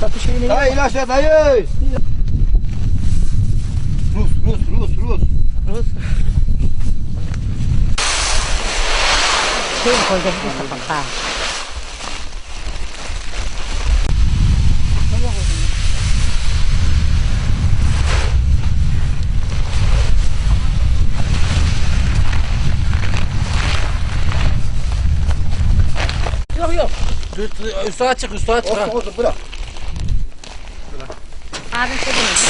Tá puxando ele. Aí, lá, senta aí. luz russo, russo, russo. Russo. Tem coisa aqui pra papar. Yok yok. Üstü açık, üstü açık. Olsun olsun bırak. Abim şey demiş.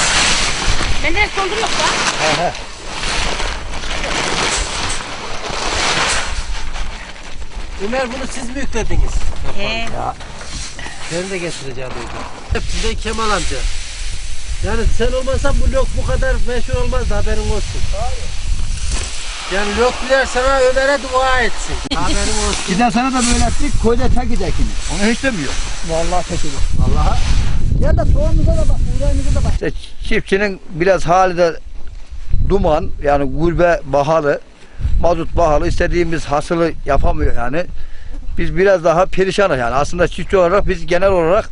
Bende doldurmak var. He he. Ömer bunu siz mi yüklediniz? He. Ben de getireceğim duydum. Hepsi de Kemal amca. Yani sen olmasan bu lok bu kadar meşhur olmazdı haberin olsun. Yani lokbiler sana Ömer'e dua etsin. haberin olsun. Giden sana da böyle ettik, koyda tek gidekini. Onu hiç demiyor. Vallahi tek olur. Vallahi. Ya da soğanımıza da bak, buğdayımıza da bak. İşte çiftçinin biraz hali de duman, yani gurbe bahalı, mazot bahalı, istediğimiz hasılı yapamıyor yani. Biz biraz daha perişanız yani. Aslında çiftçi olarak biz genel olarak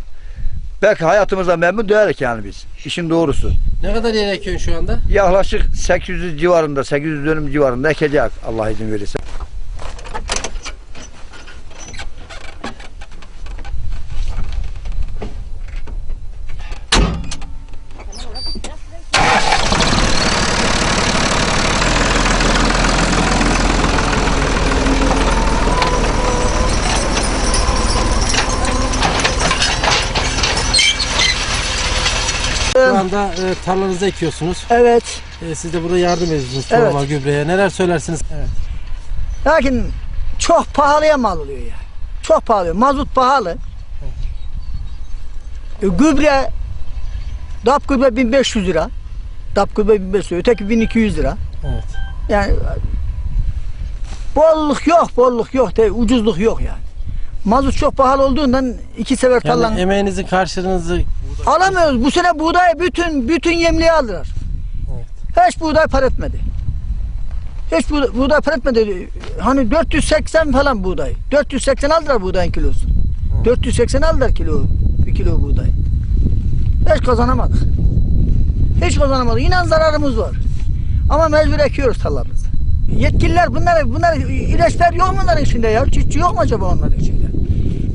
belki hayatımızda memnun değiliz yani biz. İşin doğrusu. Ne kadar yer ekiyorsun şu anda? Yaklaşık 800 civarında, 800 dönüm civarında ekecek Allah izin verirse. Anda e, tarlanızı ekiyorsunuz. Evet. E, siz de burada yardım ediyorsunuz Evet. tohuma, gübreye. Neler söylersiniz? Lakin çok pahalıya mal oluyor ya. Çok pahalı. Mazot pahalı. E, gübre DAP gübre 1500 lira. DAP gübre 1500 lira. Öteki 1200 lira. Evet. Yani bolluk yok, bolluk yok. De, ucuzluk yok yani. Mazot çok pahalı olduğundan iki sefer Yani tarlan emeğinizin karşılığınızı alamıyoruz. Bu sene buğday bütün bütün yemliği aldılar. Hiç buğday para etmedi. Hiç buğday, buğday para etmedi. Hani 480 falan buğday. 480 aldılar buğdayın kilosu. 480 aldılar kilo, bir kilo buğday. Hiç kazanamadık. Hiç kazanamadık. İnan zararımız var. Ama mecbur ekiyoruz tarlamızı. Yetkililer bunlar, bunlar ilaçlar yok mu bunların içinde ya? Çiftçi yok mu acaba onların içinde?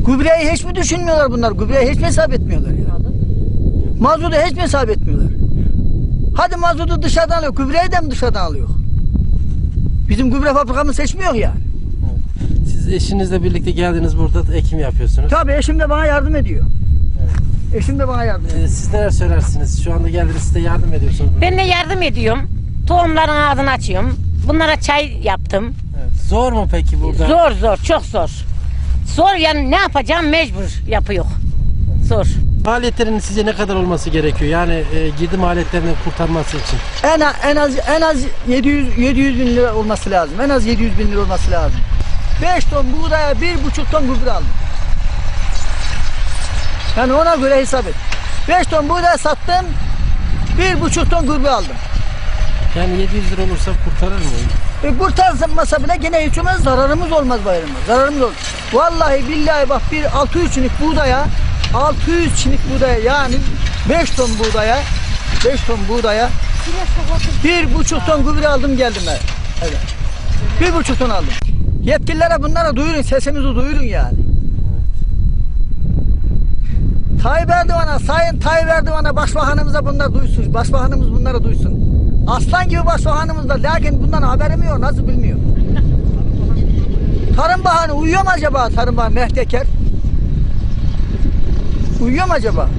Gübreyi hiç mi düşünmüyorlar bunlar? Gübreyi hiç mi hesap etmiyorlar ya? Mazotu hiç mi hesap etmiyorlar? Hadi mazotu dışarıdan alıyor, gübreyi de mi dışarıdan alıyor? Bizim gübre fabrikamız seçmiyor ya. siz eşinizle birlikte geldiniz burada ekim yapıyorsunuz. Tabii eşim de bana yardım ediyor. Eşim de bana yardım ediyor. E, siz neler söylersiniz? Şu anda geldiniz siz de yardım ediyorsunuz. Ben de yardım ediyorum. Tohumların ağzını açıyorum. Bunlara çay yaptım. Evet. Zor mu peki burada? Zor zor, çok zor. Zor yani ne yapacağım mecbur yapıyor. Zor. Maliyetlerinin size ne kadar olması gerekiyor? Yani e, girdi maliyetlerini kurtarması için. En, en az en az 700 700 bin lira olması lazım. En az 700 bin lira olması lazım. 5 ton buğdaya 1,5 ton gübre aldım. Yani ona göre hesap et. 5 ton buğday sattım. 1,5 ton gübre aldım. Yani 700 lira olursa kurtarır mı? E kurtarmasa bile gene olmaz zararımız olmaz bayramda. Zararımız olur. Vallahi billahi bak bir 600 çinik buğdaya 600 çinik buğdaya yani 5 ton buğdaya 5 ton buğdaya bir buçuk ton gübre aldım geldim ben. Evet. Bir buçuk ton aldım. Yetkililere bunlara duyurun sesimizi duyurun yani. Tayyip Erdoğan'a, Sayın Tayyip Erdoğan'a başbakanımıza bunlar duysun. Başbakanımız bunları duysun. Aslan gibi başbakanımız da lakin bundan haberim yok. Nasıl bilmiyor. Tarım Bakanı uyuyor mu acaba Tarım Bakanı Mehdi Eker? Uyuyor mu acaba?